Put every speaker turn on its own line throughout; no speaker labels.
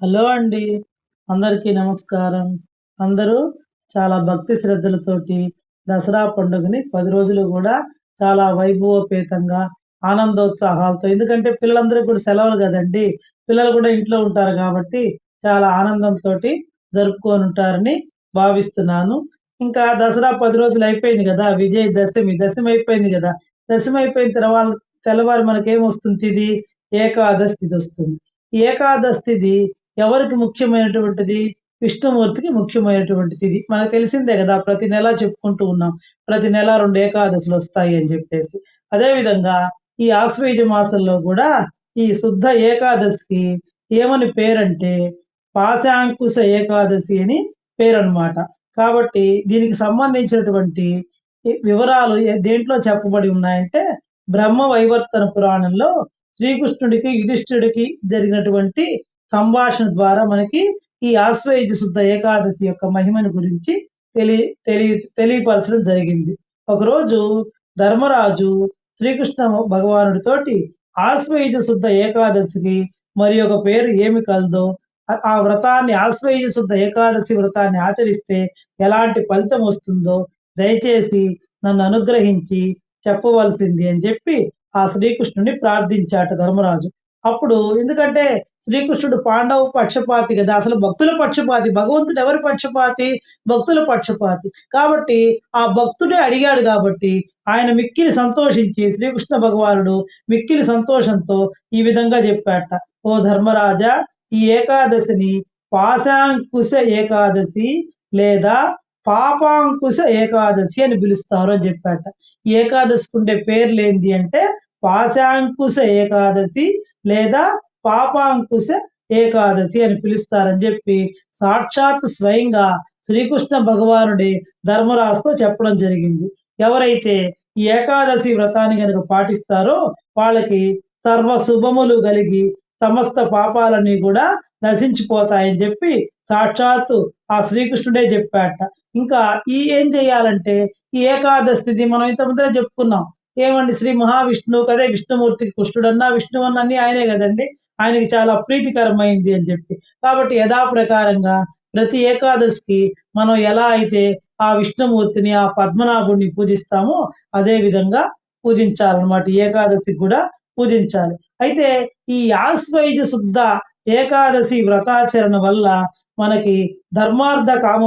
Hello అండి. అందరికీ నమస్కారం. అందరూ చాలా భక్తి శ్రద్ధలతోటి దసరా పండుగని పది రోజులు కూడా చాలా వైభవోపేతంగా, ఆనందోత్సాహాలతో ఎందుకంటే పిల్లలందరూ కూడా సెలవులు కదండి పిల్లలు కూడా ఇంట్లో ఉంటారు కాబట్టి చాలా ఆనందంతోటి జరుపుకోనుంటారని భావిస్తున్నాను. ఇంకా దసరా పది రోజులు అయిపోయింది కదా విజయ దశమి అయిపోయింది కదా దశమి అయిపోయిన తెల్లవారు తెల్లవారి మనకేమొస్తుంది ఇది ఏకాదశి తిథొస్తుంది. ఈ ఏకాదశి తిథి ఎవరికి ముఖ్యమైనటువంటిది? విష్ణుమూర్తికి ముఖ్యమైనటువంటిది ఇది మనకు తెలిసిందే కదా ప్రతి నెల చెప్పుకుంటూ ఉన్నాం. ప్రతి నెల రెండు ఏకాదశులు వస్తాయి అని చెప్పేసి అదేవిధంగా ఈ ఆశ్వేజ మాసంలో కూడా ఈ శుద్ధ ఏకాదశికి ఏమని పేరంటే, పాశాంకుశ ఏకాదశి అని పేరనమాట. కాబట్టి దీనికి సంబంధించినటువంటి వివరాలు దేంట్లో చెప్పబడి ఉన్నాయంటే, బ్రహ్మ వైవర్తన పురాణంలో శ్రీకృష్ణుడికి, యుధిష్ఠుడికి జరిగినటువంటి సంభాషణ ద్వారా మనకి ఈ ఆశ్వయుజ శుద్ధ ఏకాదశి యొక్క మహిమను గురించి తెలి తెలియ తెలియపరచడం జరిగింది. ఒకరోజు ధర్మరాజు శ్రీకృష్ణ భగవానుడితోటి ఆశ్వయుజ శుద్ధ ఏకాదశికి మరి ఒక పేరు ఏమి కలదో, ఆ వ్రతాన్ని ఆశ్వయుజ శుద్ధ ఏకాదశి వ్రతాన్ని ఆచరిస్తే ఎలాంటి ఫలితం వస్తుందో దయచేసి నన్ను అనుగ్రహించి చెప్పవలసింది అని చెప్పి ఆ శ్రీకృష్ణుని ప్రార్థించాట ధర్మరాజు. అప్పుడు ఎందుకంటే శ్రీకృష్ణుడు పాండవ పక్షపాతి గదా! అసలు భక్తుల పక్షపాతి. భగవంతుడు ఎవరి పక్షపాతి? భక్తుల పక్షపాతి. కాబట్టి ఆ భక్తుడే అడిగాడు కాబట్టి ఆయన మిక్కిలి సంతోషించి శ్రీకృష్ణ భగవానుడు మిక్కిలి సంతోషంతో ఈ విధంగా చెప్పాట ఓ ధర్మరాజా! ఈ ఏకాదశిని పాశాంకుశ ఏకాదశి లేదా పాపాంకుశ ఏకాదశి అని పిలుస్తారు అని చెప్పాట ఏకాదశికి ఉండే పేర్లు పేర్లేంది అంటే పాశాంకుశ ఏకాదశి లేదా పాపాంకుశ ఏకాదశి అని పిలుస్తారని చెప్పి సాక్షాత్ స్వయంగా శ్రీకృష్ణ భగవానుడి ధర్మరాజుతో చెప్పడం జరిగింది. ఎవరైతే ఈ ఏకాదశి వ్రతాన్ని కనుక పాటిస్తారో వాళ్ళకి సర్వ శుభములు కలిగి సమస్త పాపాలన్నీ కూడా నశించిపోతాయని చెప్పి సాక్షాత్తు ఆ శ్రీకృష్ణుడే చెప్పాట ఇంకా ఈ ఏం చేయాలంటే ఈ ఏకాదశి మనం మనం ఇంతకుముందే చెప్పుకున్నాం ఏమండి శ్రీ మహావిష్ణువు కదే విష్ణుమూర్తికి కృష్ణుడన్నా, విష్ణువన్నా అన్నీ ఆయనే కదండి ఆయనకి చాలా ప్రీతికరమైంది అని చెప్పి కాబట్టి యథాప్రకారంగా ప్రతి ఏకాదశికి మనం ఎలా అయితే ఆ విష్ణుమూర్తిని, ఆ పద్మనాభుడిని పూజిస్తామో అదే విధంగా పూజించాలన్నమాట. ఏకాదశికి కూడా పూజించాలి. అయితే ఈ ఆశ్వైజ శుద్ధ ఏకాదశి వ్రతాచరణ వల్ల మనకి ధర్మార్థ కామ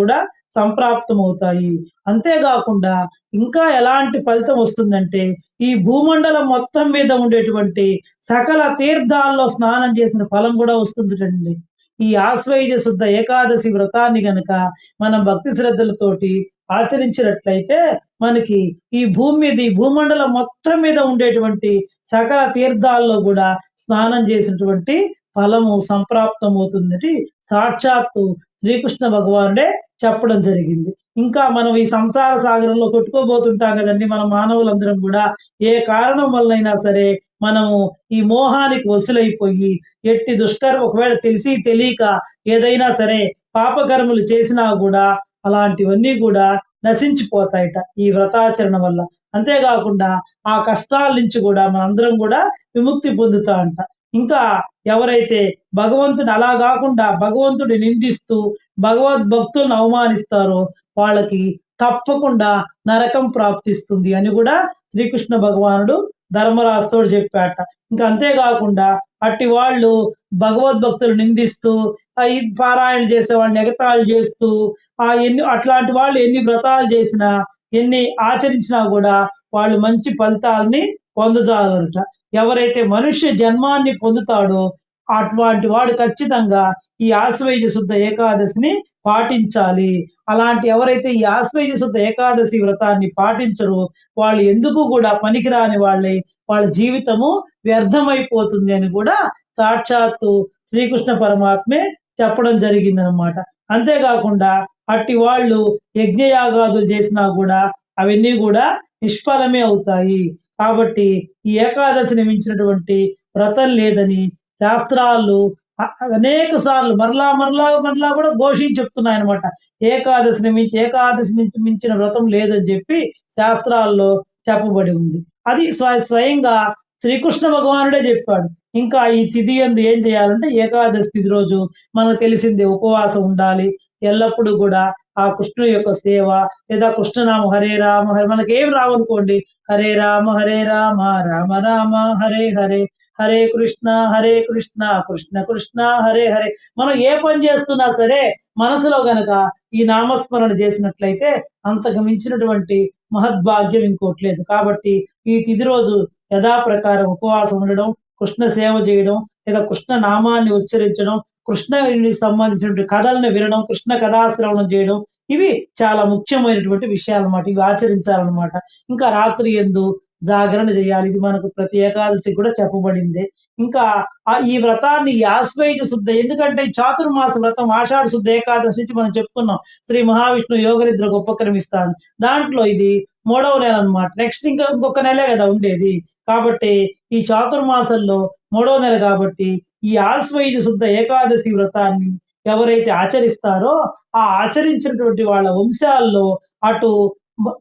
కూడా సంప్రాప్తమవుతాయి. అంతేకాకుండా ఇంకా ఎలాంటి ఫలితం వస్తుందంటే, ఈ భూమండలం మొత్తం మీద ఉండేటువంటి సకల తీర్థాల్లో స్నానం చేసిన ఫలం కూడా వస్తుందండి ఈ ఆశ్వయుజ శుద్ధ ఏకాదశి వ్రతాన్ని గనక మనం భక్తి శ్రద్ధలతోటి ఆచరించినట్లయితే మనకి ఈ భూమి మీద ఈ భూమండలం మొత్తం మీద ఉండేటువంటి సకల తీర్థాల్లో కూడా స్నానం చేసినటువంటి ఫలము సంప్రాప్తమవుతుందని సాక్షాత్తు శ్రీకృష్ణ భగవానుడే చెప్పడం జరిగింది. ఇంకా మనం ఈ సంసార సాగరంలో కొట్టుకోబోతుంటాం కదండి మన మానవులందరం కూడా ఏ కారణం వల్లైనా సరే మనము ఈ మోహానికి వసులైపోయి ఎట్టి దుష్కర్మ ఒకవేళ తెలిసి తెలియక ఏదైనా సరే పాపకర్మలు చేసినా కూడా అలాంటివన్నీ కూడా నశించిపోతాయట ఈ వ్రతాచరణ వల్ల. అంతేకాకుండా ఆ కష్టాల నుంచి కూడా మనందరం కూడా విముక్తి పొందుతా అంట ఇంకా ఎవరైతే భగవంతుని అలా కాకుండా భగవంతుడిని నిందిస్తూ భగవద్భక్తులను అవమానిస్తారో వాళ్ళకి తప్పకుండా నరకం ప్రాప్తిస్తుంది అని కూడా శ్రీకృష్ణ భగవానుడు ధర్మరాజుతోటి చెప్పాట. ఇంకా అంతేకాకుండా అట్టి వాళ్ళు భగవద్భక్తులు నిందిస్తూ ఆహ్, పారాయణ చేసే వాళ్ళని ఎగతాళు చేస్తూ ఆ ఎన్ని అట్లాంటి వాళ్ళు ఎన్ని వ్రతాలు చేసినా ఎన్ని ఆచరించినా కూడా వాళ్ళు మంచి ఫలితాల్ని పొందుతారట. ఎవరైతే మనుష్య జన్మాన్ని పొందుతాడో అటువంటి వాడు ఖచ్చితంగా ఈ ఆశ్వయుజ శుద్ధ ఏకాదశిని పాటించాలి. అలాంటి ఎవరైతే ఈ ఆశ్వయుజ శుద్ధ ఏకాదశి వ్రతాన్ని పాటించరో వాళ్ళు ఎందుకు కూడా పనికిరాని వాళ్ళే వాళ్ళ జీవితము వ్యర్థమైపోతుంది అని కూడా సాక్షాత్తు శ్రీకృష్ణ పరమాత్మే చెప్పడం జరిగిందనమాట. అంతేకాకుండా అట్టి వాళ్ళు యజ్ఞయాగాదులు చేసినా కూడా అవన్నీ కూడా నిష్ఫలమే అవుతాయి. కాబట్టి ఈ ఏకాదశిని మించినటువంటి వ్రతం లేదని శాస్త్రాలు అనేక సార్లు మరలా, మరలా, మరలా కూడా ఘోషించి చెప్తున్నాయన్నమాట. ఏకాదశిని మించి ఏకాదశి నుంచి మించిన వ్రతం లేదని చెప్పి శాస్త్రాల్లో చెప్పబడి ఉంది. అది స్వయంగా శ్రీకృష్ణ భగవానుడే చెప్పాడు ఇంకా ఈ తిథి ఎందు ఏం చేయాలంటే ఏకాదశి తిథి రోజు మనకు తెలిసిందే ఉపవాసం ఉండాలి ఎల్లప్పుడూ కూడా ఆ కృష్ణుడి యొక్క సేవ లేదా కృష్ణనామ హరే రామ హరే మనకేం రావనుకోండి హరే రామ హరే రామ రామ రామ హరే హరే హరే కృష్ణ హరే కృష్ణ కృష్ణ కృష్ణ హరే హరే. మనం ఏ పని చేస్తున్నా సరే మనసులో గనక ఈ నామస్మరణ చేసినట్లయితే అంతకు మించినటువంటి మహద్భాగ్యం ఇంకోటి లేదు. కాబట్టి ఈ తిది రోజు యథాప్రకారం ఉపవాసం ఉండడం కృష్ణ సేవ చేయడం లేదా కృష్ణ నామాన్ని ఉచ్చరించడం కృష్ణునికి సంబంధించినటువంటి కథలను వినడం కృష్ణ కథాశ్రవణం చేయడం ఇవి చాలా ముఖ్యమైనటువంటి విషయాలన్నమాట. ఇవి ఆచరించాలన్నమాట. ఇంకా రాత్రి ఎందు జాగరణ చేయాలి. ఇది మనకు ప్రతి ఏకాదశి కూడా చెప్పబడింది. ఇంకా ఈ వ్రతాన్ని యాస్వైజ శుద్ధ ఎందుకంటే చాతుర్మాస వ్రతం ఆషాఢ శుద్ధ ఏకాదశి నుంచి మనం చెప్పుకున్నాం. శ్రీ మహావిష్ణు యోగనిద్రకు ఉపక్రమిస్తాను. దాంట్లో ఇది మూడవ నెల అన్నమాట. నెక్స్ట్ ఇంకా ఇంకొక నెలే కదా ఉండేది. కాబట్టి ఈ చాతుర్మాసంలో మూడవ నెల కాబట్టి ఈ ఆశ్వయుజ శుద్ధ ఏకాదశి వ్రతాన్ని ఎవరైతే ఆచరిస్తారో ఆ ఆచరించినటువంటి వాళ్ళ వంశాల్లో అటు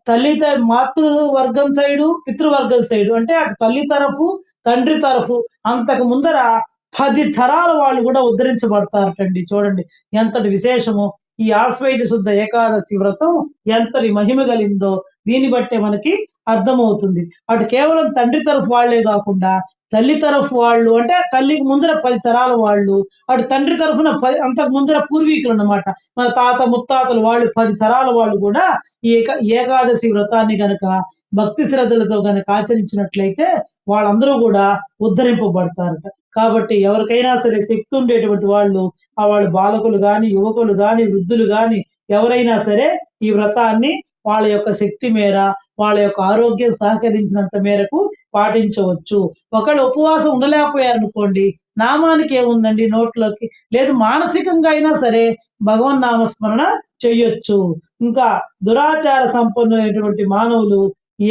తల్లి త- మాతృ వర్గం సైడు పితృవర్గం సైడు అంటే అటు తల్లి తరఫు తండ్రి తరఫు అంతకు ముందర పది తరాల వాళ్ళు కూడా ఉద్ధరించబడతారటండి. చూడండి ఎంతటి విశేషము. ఈ ఆశ్వయుజ శుద్ధ ఏకాదశి వ్రతం ఎంతటి మహిమ కలిందో దీన్ని బట్టే మనకి అర్థమవుతుంది. అటు కేవలం తండ్రి తరఫు వాళ్ళే కాకుండా తల్లి తరఫు వాళ్ళు అంటే తల్లికి ముందర పది తరాల వాళ్ళు అటు తండ్రి తరఫున పది అంతకు ముందర పూర్వీకులు అన్నమాట. మన తాత ముత్తాతలు వాళ్ళు పది తరాల వాళ్ళు కూడా ఈ ఏక ఏకాదశి వ్రతాన్ని గనక భక్తి శ్రద్ధలతో గనక ఆచరించినట్లయితే వాళ్ళందరూ కూడా ఉద్ధరింపబడతారట. కాబట్టి ఎవరికైనా సరే శక్తి ఉండేటువంటి వాళ్ళు ఆ వాళ్ళు బాలకులు గాని యువకులు గాని వృద్ధులు కానీ ఎవరైనా సరే ఈ వ్రతాన్ని వాళ్ళ యొక్క శక్తి మేర వాళ్ళ యొక్క ఆరోగ్యం సహకరించినంత మేరకు పాటించవచ్చు. ఒకళ్ళు ఉపవాసం ఉండలేకపోయారు అనుకోండి నామానికి ఏముందండి నోట్లోకి? లేదు మానసికంగా అయినా సరే భగవన్ నామస్మరణ చెయ్యొచ్చు ఇంకా దురాచార సంపన్నులైనటువంటి మానవులు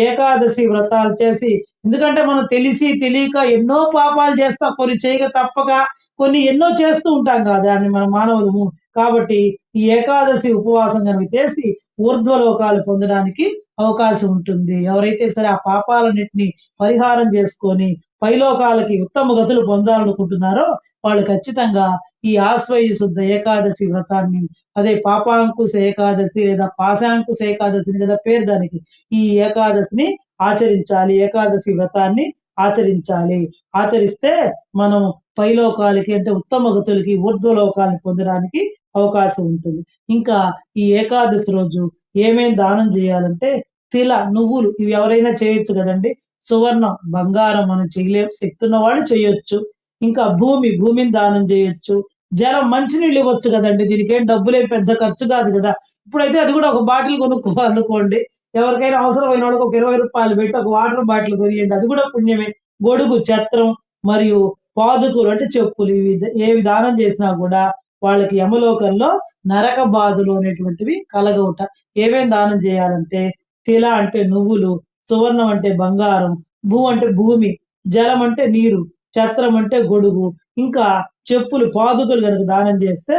ఏకాదశి వ్రతాలు చేసి ఎందుకంటే మనం తెలిసి తెలియక ఎన్నో పాపాలు చేస్తా కొన్ని చేయక తప్పక కొన్ని ఎన్నో చేస్తూ ఉంటాం కదా దాన్ని మన మానవులము. కాబట్టి ఈ ఏకాదశి ఉపవాసం కనుక చేసి ఊర్ధ్వలోకాలు పొందడానికి అవకాశం ఉంటుంది. ఎవరైతే సరే ఆ పాపాలన్నింటినీ పరిహారం చేసుకొని పైలోకాలకి ఉత్తమ గతులు పొందాలనుకుంటున్నారో వాళ్ళు ఖచ్చితంగా ఈ ఆశ్వయ శుద్ధ ఏకాదశి వ్రతాన్ని అదే పాపాంకుశ ఏకాదశి లేదా పాశాంకుశ ఏకాదశి లేదా పేరు దానికి ఈ ఏకాదశిని ఆచరించాలి ఏకాదశి వ్రతాన్ని ఆచరించాలి. ఆచరిస్తే మనం పైలోకాలకి అంటే ఉత్తమ గతులకి ఊర్ధ్వలోకాలను పొందడానికి అవకాశం ఉంటుంది. ఇంకా ఈ ఏకాదశి రోజు ఏమేం దానం చేయాలంటే తిల నువ్వులు ఇవి ఎవరైనా చేయొచ్చు కదండి. సువర్ణం బంగారం మనం చేయలేం శక్తి ఉన్నవాళ్ళు చేయొచ్చు. ఇంకా భూమి భూమిని దానం చేయొచ్చు. జలం మంచినీళ్ళు ఇవ్వచ్చు కదండి. దీనికి ఏం డబ్బులేం పెద్ద ఖర్చు కాదు కదా. ఇప్పుడైతే అది కూడా ఒక బాటిల్ కొనుక్కోవాలనుకోండి. ఎవరికైనా అవసరమైన వాళ్ళకి ఒక ఇరవై రూపాయలు పెట్టి ఒక వాటర్ బాటిల్ కొనియండి. అది కూడా పుణ్యమే. గొడుగు ఛత్రం మరియు పాదుకులు అంటే చెప్పులు. ఇవి ఏవి దానం చేసినా కూడా వాళ్ళకి యమలోకంలో నరక బాధలు అనేటువంటివి కలగవుట. ఏమేం దానం చేయాలంటే తిల అంటే నువ్వులు సువర్ణం అంటే బంగారం భూ అంటే భూమి జలం అంటే నీరు ఛత్రం అంటే గొడుగు. ఇంకా చెప్పులు పాదుకలు కనుక దానం చేస్తే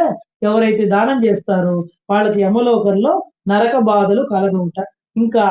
ఎవరైతే దానం చేస్తారో వాళ్ళకి యమలోకంలో నరక బాధలు కలగవుట. ఇంకా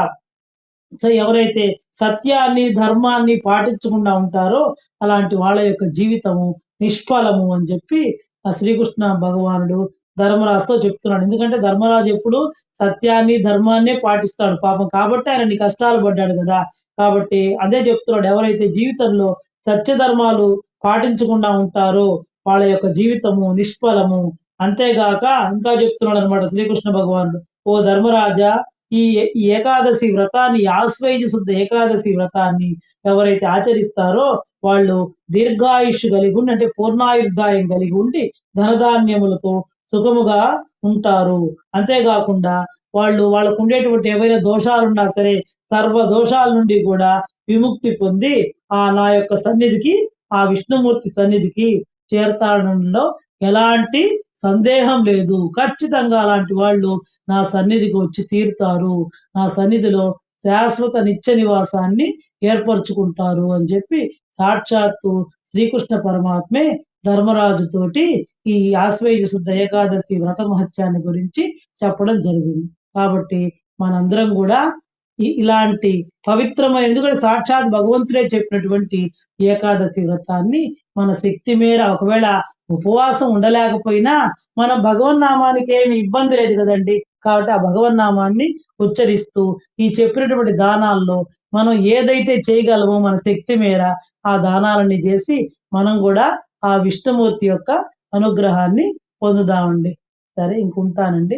సో ఎవరైతే సత్యాన్ని ధర్మాన్ని పాటించకుండా ఉంటారో అలాంటి వాళ్ళ యొక్క జీవితము నిష్ఫలము అని చెప్పి ఆ శ్రీకృష్ణ భగవానుడు ధర్మరాజుతో చెప్తున్నాడు. ఎందుకంటే ధర్మరాజు ఎప్పుడు సత్యాన్ని ధర్మాన్నే పాటిస్తాడు పాపం. కాబట్టి ఆయన నీ కష్టాలు పడ్డాడు కదా. కాబట్టి అదే చెప్తున్నాడు. ఎవరైతే జీవితంలో సత్య ధర్మాలు పాటించకుండా ఉంటారో వాళ్ళ యొక్క జీవితము నిష్ఫలము. అంతేగాక ఇంకా చెప్తున్నాడు అనమాట శ్రీకృష్ణ భగవానుడు. ఓ ధర్మరాజా ఈ ఈ ఏకాదశి వ్రతాన్ని ఆశ్వయుజ శుద్ధ ఏకాదశి వ్రతాన్ని ఎవరైతే ఆచరిస్తారో వాళ్ళు దీర్ఘాయుష్ కలిగి ఉండి అంటే పూర్ణాయుర్దాయం కలిగి ఉండి ధనధాన్యములతో సుఖముగా ఉంటారు. అంతేకాకుండా వాళ్ళు వాళ్ళకు ఉండేటువంటి ఏవైనా దోషాలున్నా సరే సర్వ దోషాల నుండి కూడా విముక్తి పొంది ఆ నా యొక్క సన్నిధికి ఆ విష్ణుమూర్తి సన్నిధికి చేరతాడంలో ఎలాంటి సందేహం లేదు. ఖచ్చితంగా అలాంటి వాళ్ళు నా సన్నిధికి వచ్చి తీరుతారు. నా సన్నిధిలో శాశ్వత నిత్య నివాసాన్ని ఏర్పరచుకుంటారు అని చెప్పి సాక్షాత్తు శ్రీకృష్ణ పరమాత్మే ధర్మరాజుతోటి ఈ ఆశ్వయుజ శుద్ధ ఏకాదశి వ్రత మహత్యాన్ని గురించి చెప్పడం జరిగింది. కాబట్టి మనందరం కూడా ఇలాంటి పవిత్రమైన ఎందుకంటే సాక్షాత్ భగవంతుడే చెప్పినటువంటి ఏకాదశి వ్రతాన్ని మన శక్తి మేర ఒకవేళ ఉపవాసం ఉండలేకపోయినా మన భగవన్నామానికి ఏమి ఇబ్బంది లేదు కదండి. కాబట్టి ఆ భగవన్నామాన్ని ఉచ్చరిస్తూ ఈ చెప్పినటువంటి దానాల్లో మనం ఏదైతే చేయగలమో మన శక్తి మేర ఆ దానాలన్నీ చేసి మనం కూడా ఆ విష్ణుమూర్తి యొక్క అనుగ్రహాన్ని పొందుదామండి. సరే ఇంకుంటానండి.